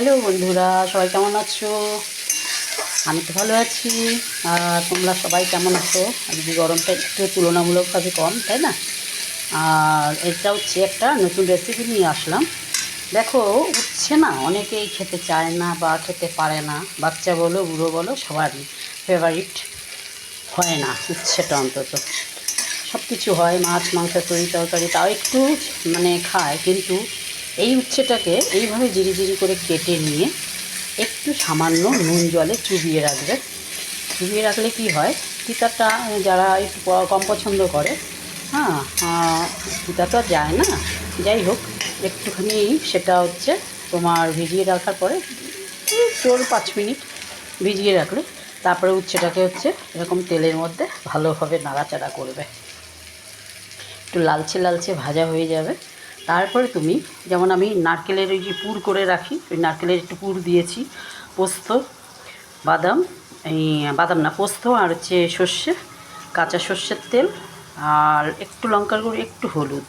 Hello বন্ধুরা, সবাই কেমন আছো? আমি তো ভালো আছি। আর তোমরা সবাই কেমন আছো? আজকে গরমটা একটু তুলনামূলকভাবে কম, তাই না? আর এটা হচ্ছে একটা নতুন রেসিপি নিয়ে আসলাম। দেখো, উঠছে না, অনেকেই খেতে চায় না বা খেতে পারে না। বাচ্চা বলো, বুড়ো বলো সবারই ফেভারিট হয় না, উচ্ছেটা অন্তত। সব কিছু হয়, মাছ, মাংস, তরি, তরকারি, তাও একটু মানে খায়, কিন্তু এই উচ্ছেটাকে এইভাবে জিরি জিরি করে কেটে নিয়ে একটু সামান্য নুন জলে চুবিয়ে রাখবে। চুবিয়ে রাখলে কি হয়? তিতাটা যারা একটু কম পছন্দ করে হ্যাঁ তিতা তো যায় না। যাই হোক, একটুখানি সেটা হচ্ছে তোমার ভিজিয়ে রাখার পরে চোর পাঁচ মিনিট ভিজিয়ে রাখলে তারপরে উচ্ছেটাকে হচ্ছে এরকম তেলের মধ্যে ভালোভাবে নাড়াচাড়া করবে। একটু লালচে লালচে ভাজা হয়ে যাবে। তারপরে তুমি যেমন আমি নারকেলের ওই যে পুর করে রাখি, ওই নারকেলের একটু পুর দিয়েছি, পোস্ত, বাদাম, এই বাদাম না, পোস্ত আর হচ্ছে সর্ষে, কাঁচা সর্ষের তেল আর একটু লঙ্কার গুঁড়ো, একটু হলুদ।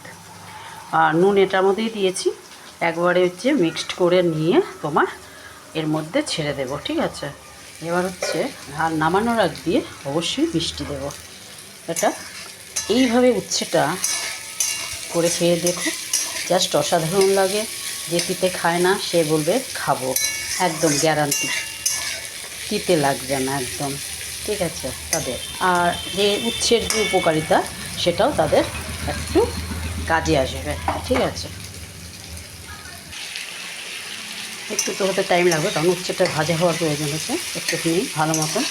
আর নুন এটার মধ্যেই দিয়েছি, একবারে হচ্ছে মিক্সড করে নিয়ে তোমার এর মধ্যে ছেড়ে দেবো, ঠিক আছে? এবার হচ্ছে আর নামানোর আগ দিয়ে অবশ্যই মিষ্টি দেবো। এটা এইভাবে উচ্ছেটা করে খেয়ে দেখো। জাস্ট অসাধারণ লাগে। যে তিতে খায় না, সে বলবে, খাব। একদম গ্যারান্টি তিতে লাগবে না একদম। ঠিক আছে, তাদের। আর যে উচ্ছের যে উপকারিতা, সেটাও তাদের একটু কাজে আসবে। ঠিক আছে। একটু তো হতে টাইম লাগবে, কারণ উচ্ছেটা ভাজা হওয়ার প্রয়োজন হচ্ছে একটুখানি ভালো মতন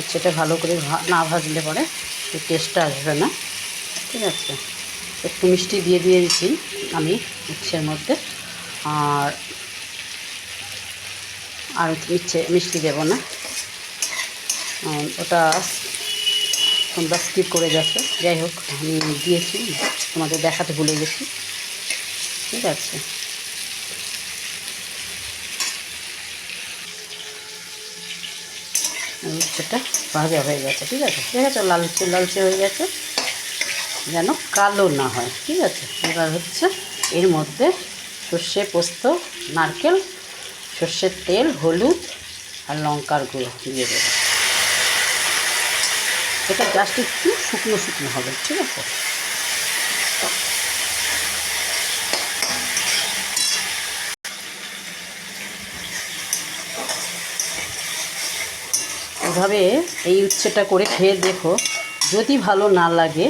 উচ্ছেটা ভালো করে না ভাজলে পরে টেস্টটা আসবে না। ঠিক আছে। একটু মিষ্টি দিয়ে দিয়েছি আমি উচ্ছের মধ্যে। আর আর ইচ্ছে মিষ্টি দেবো না। ওটা তোমরা স্কিপ করে গেছো। যাই হোক, আমি দিয়েছি, তোমাদের দেখাতে ভুলে গেছি। ঠিক আছে। সেটা ভাজা হয়ে গেছে, ঠিক আছে? ঠিক আছে লালচে লালচে হয়ে গেছে। যেন কালো না হয়, ঠিক আছে? এবার হচ্ছে এর মধ্যে সর্ষে পোস্ত, নারকেল, সর্ষের তেল, হলুদ আর লঙ্কার গুঁড়ো দিয়ে দেবো। এটা জাস্ট একটু শুকনো শুকনো হবে, ঠিক আছে? এভাবে এই উচ্ছেটা করে খেয়ে দেখো, যদি ভালো না লাগে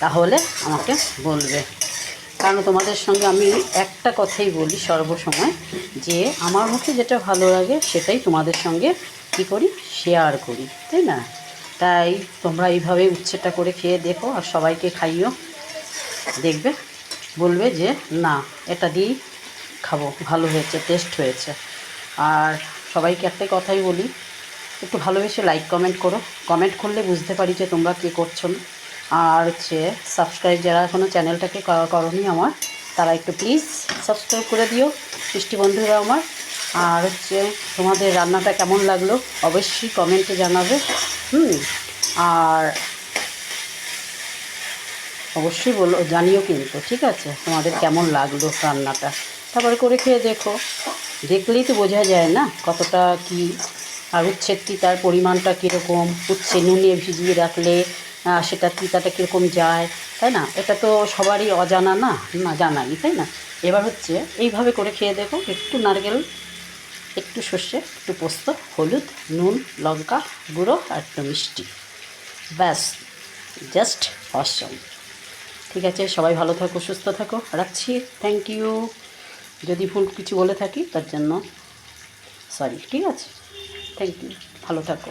তাহলে আমাকে বলবে। কারণ তোমাদের সঙ্গে আমি একটা কথাই বলি সর্বসময়, যে আমার মুখে যেটা ভালো লাগে সেটাই তোমাদের সঙ্গে কী করি? শেয়ার করি, তাই না? তাই তোমরা এইভাবে উচ্ছেটা করে খেয়ে দেখো আর সবাইকে খাইও। দেখবে, বলবে যে না, এটা দিয়েই খাব, ভালো হয়েছে টেস্ট হয়েছে। আর সবাইকে একটাই কথাই বলি, একটু ভালোবেসে লাইক কমেন্ট করো। কমেন্ট করলে বুঝতে পারি যে তোমরা কী করছ না। আর হচ্ছে সাবস্ক্রাইব যারা এখনও চ্যানেলটাকে ক- করনি আমার, তারা একটু প্লিজ সাবস্ক্রাইব করে দিও মিষ্টি বন্ধুরা আমার। আর হচ্ছে তোমাদের রান্নাটা কেমন লাগল অবশ্যই কমেন্টে জানাবে। হুম, আর অবশ্যই বলো, জানিও কিন্তু, ঠিক আছে? তোমাদের কেমন লাগল রান্নাটা? তারপরে করে খেয়ে দেখো। দেখলেই তো বোঝা যায় না কতটা কি, আর উচ্ছেদটি তার পরিমাণটা কীরকম? উচ্ছে নুনে ভিজিয়ে রাখলে সেটা তিতাটা কীরকম যায়, তাই না? এটা তো সবারই অজানা না না জানাই, তাই না? এবার হচ্ছে, এইভাবে করে খেয়ে দেখো, একটু নারকেল, একটু সর্ষে, একটু পোস্ত, হলুদ, নুন, লঙ্কা, গুঁড়ো আর একটু মিষ্টি। ব্যাস, জাস্ট অসম। ঠিক আছে, সবাই ভালো থাকো, সুস্থ থাকো, রাখছি থ্যাংক ইউ যদি ভুল কিছু বলে থাকি, তার জন্য সরি ঠিক আছে? থ্যাংক ইউ ভালো থাকো।